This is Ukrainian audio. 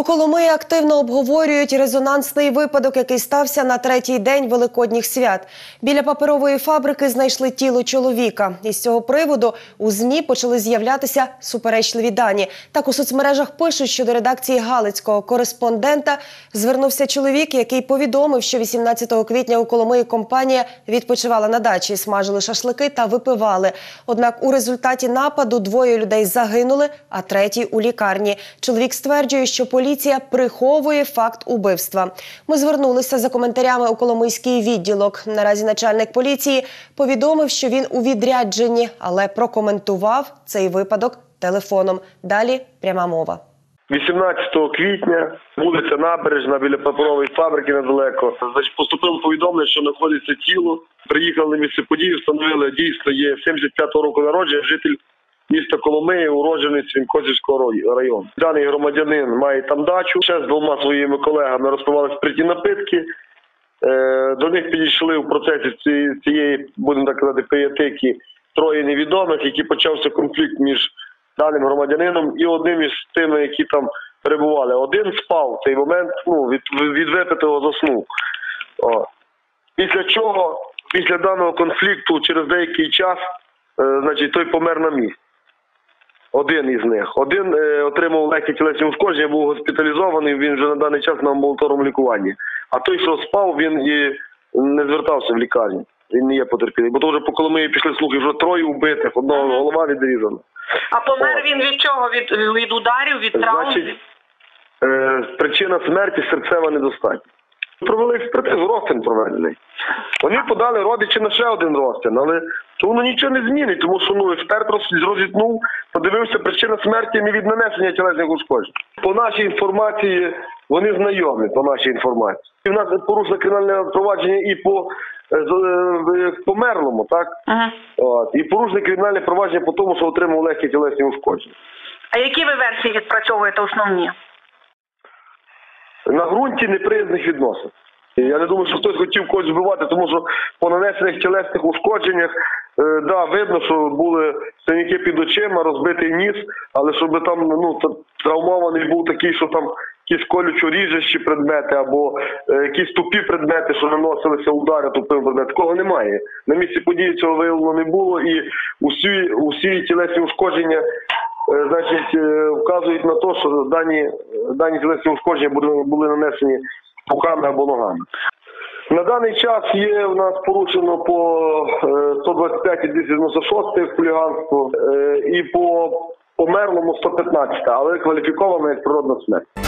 У Коломиї активно обговорюють резонансний випадок, який стався на третій день великодніх свят. Біля паперової фабрики знайшли тіло чоловіка. Із цього приводу у змі почали з'являтися суперечливі дані. Так у соцмережах пишуть, що до редакції галицького кореспондента звернувся чоловік, який повідомив, що 18 квітня у Коломиї компанія відпочивала на дачі, смажили шашлики та випивали. Однак у результаті нападу двоє людей загинули, а третій у лікарні. Чоловік стверджує, що поліція приховує факт убивства. Ми звернулися за коментарями у Коломийський відділок. Наразі начальник поліції повідомив, що він у відрядженні, але прокоментував цей випадок телефоном. Далі пряма мова. 18 квітня, вулиця Набережна, біля паперової фабрики недалеко. Значить, поступило повідомлення, що знаходиться тіло. Приїхали на місце події, встановили дійсно є 75-го року народження, житель міста Коломиї, уродженець Вінкозівського району. Даний громадянин має там дачу. Ще з двома своїми колегами розпивали спиртні напитки. Е, До них підійшли в процесі цієї будемо так казати, пиятики троє невідомих, які почався конфлікт між даним громадянином і одним із тими, які там перебували. Один спав в цей момент, ну, від, від випитого заснув. О. Після чого, після даного конфлікту, через деякий час, е, значить, той помер на місці. Один із них. Один е, отримав легкі тілесні ушкодження, був госпіталізований, він вже на даний час на амбулаторному лікуванні. А той, що спав, він і не звертався в лікарню. Він не є потерпілий. Бо то вже по Коломиї пішли слухи, вже троє вбитих, одного голова відрізана. А помер О. він від чого? Від, від ударів, від травм? Значить, е, причина смерті серцева недостатність. Провели експертизу, розтин проведений. Вони подали родичі на ще один розтин, але то воно нічого не змінить, тому що ну, експерт роз- розітнув, подивився, причина смерті не від нанесення тілесних ушкоджень. По нашій інформації, вони знайомі, по нашій інформації. І в нас порушено кримінальне провадження і по е, з- е, померлому, так? Ага. От. І порушено кримінальне провадження по тому, що отримав легкі тілесні ушкодження. А які ви версії відпрацьовуєте основні? На ґрунті неприязних відносин. Я не думаю, що хтось хотів когось вбивати, тому що по нанесених тілесних ушкодженнях, е, да, видно, що були синяки під очима, розбитий ніс, але щоб там ну, травмований був такий, що там якісь колючо ріжущі предмети або е, якісь тупі предмети, що наносилися удари тупим предметом, такого немає. На місці події цього виявлено не було, і усі, усі тілесні ушкодження е, значить, е, вказують на те, що дані, дані тілесні ушкодження були, були нанесені руками або ногами. На даний час є в нас порушено по е, 125 і 296 хуліганство е, і по померлому 115, але кваліфіковано як природна смерть.